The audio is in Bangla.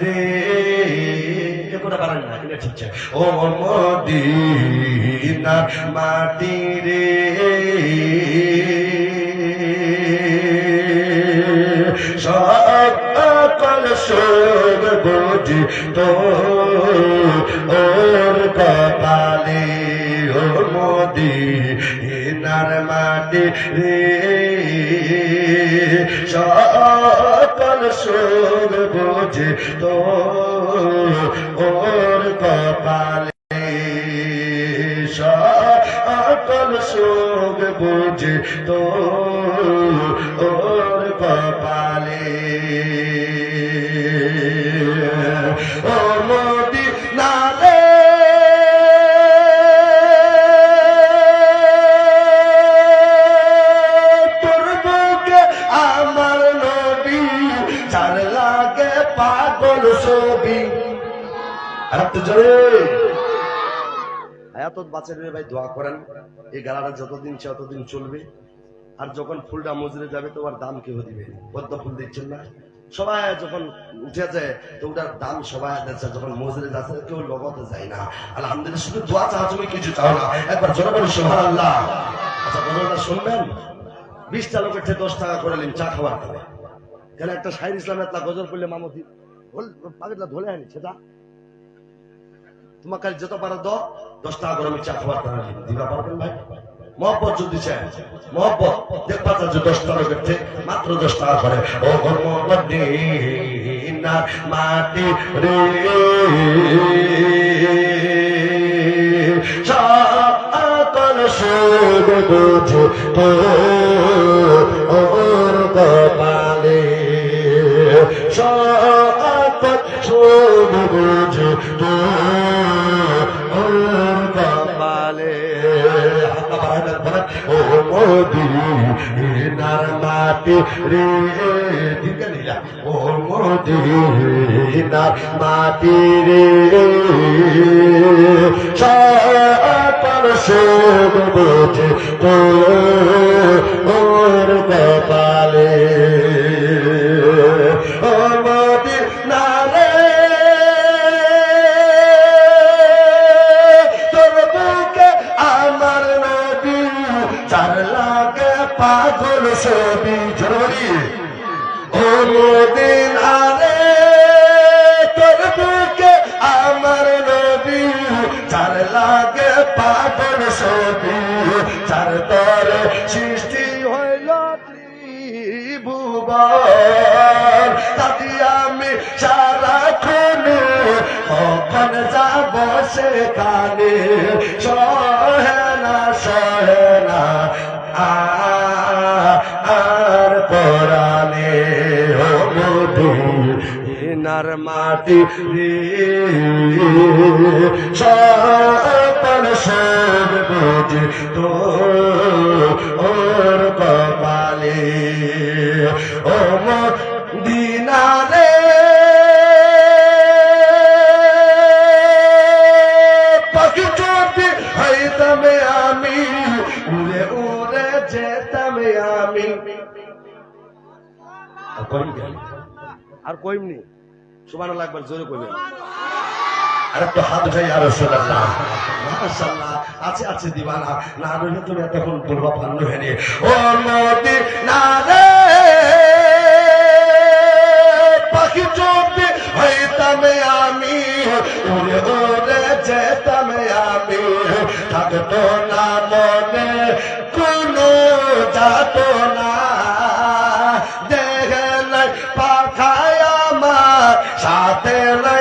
রে, এ কথা পারেন না এটা ঠিক আছে। ও মদিনার মাটি রে সুখ বুঝি তো ওর কপালে। ও মদিনার মাটি রে সকল সুখ বুঝি তো ওর কপালে সকল সুখ বুঝে তো ওর কপালে পাগল ছবি। আর তো জোরে। হায়াতত বাঁচের ভাই, দোয়া করেন। এই গালাটা যতদিন সে ততদিন চলবে। আর যখন ফুলটা মজুরে যাবে দাম কেউ দিবে পদ্ম ফুল দিচ্ছেন না? সবাই যখন উঠে যায়, তো ওটার দাম সবাই যখন মজুরে যাচ্ছে কেউ লগতে যায় না। আলহামদুলিল্লাহ, শুধু দোয়া চাও তুমি কিছু চাও না। একবার আল্লাহ আচ্ছা শুনবেন? বিশটা লোকের থেকে দশ টাকা করে নিন, চা খাবার খাবে। কেন একটা সাইর ইসলাম একটা গজল করলে মামতি পাকেটটা ধরে আনি, সেটা? তোমাকে যত পারো দ দশ টাকা করে আমি চা খাবার দিবা পারবেন ভাই? মহব্বত যদি চাই মহব্বত, দেখবা যে দশ টাকা করতে মাত্র দশ টাকা করে। ও না মাটি রে। সকল সুখ বুঝে তো ওর কপালে। সকল সুখ বুঝে তো ওর কপালে হাতা বাড়ায় না, ও মোদি নার মাটি রে ও মোদি নার মাটি রে সকল সুখ বুঝে তো পাগল ছবি জরুরি। ও আরে তোর বুকে আমার নবী। চার লাগে পাগল ছবি চার তরে সৃষ্টি হইল ত্রিভুবন। তাতে আমি সারা খুনে, কখন যাব সেখানে? সহে না সহে না, আ- নার মাটি সকল সব বুঝে তো ওর কপালে। ও দিনারে পাখি চোখে হইতাম আমি উড়ে উড়ে যেতাম আমি। আর কইমনি তুমি এতক্ষণ বলবা পান্ন হেনে। ও মতি না রে, পাখি চোখে হইতাম আমি। উড়ে উড়ে যেতাম আমি। থাকতো না